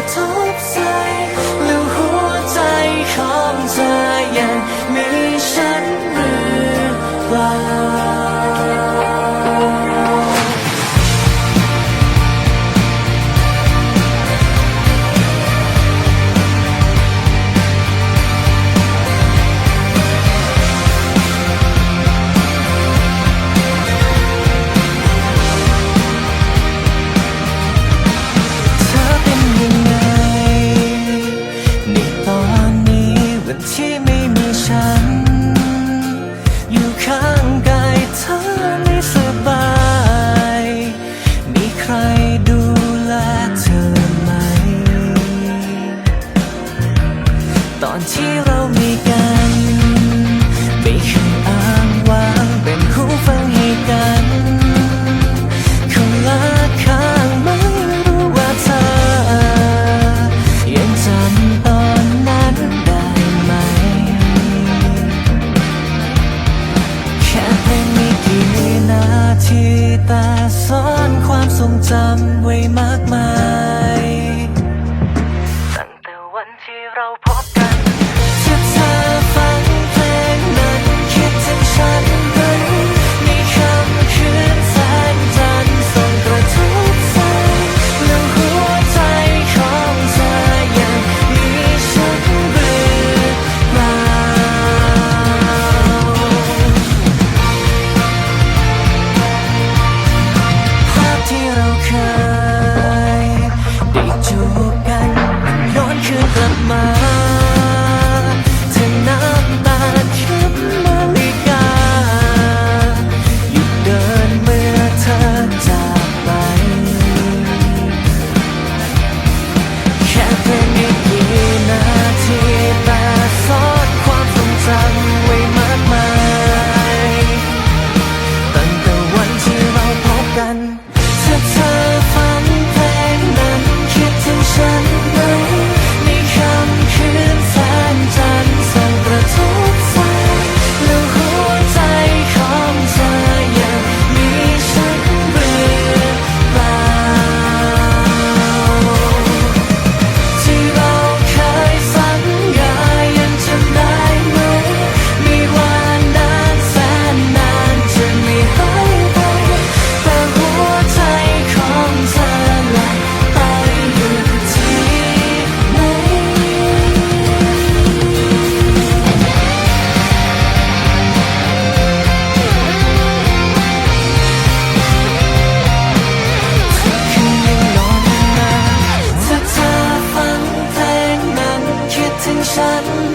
I told you. ตอนที่เรามีกันไม่เคยอ้างว้างเป็นหูฟังให้กันคนละข้างไม่รู้ว่าเธอยังจำตอนนั้นได้ไหม แค่เพียงไม่กี่นาทีแต่ซ่อนความทรงจำไว้มากมาย ตั้งแต่วันที่เราพบ suddenly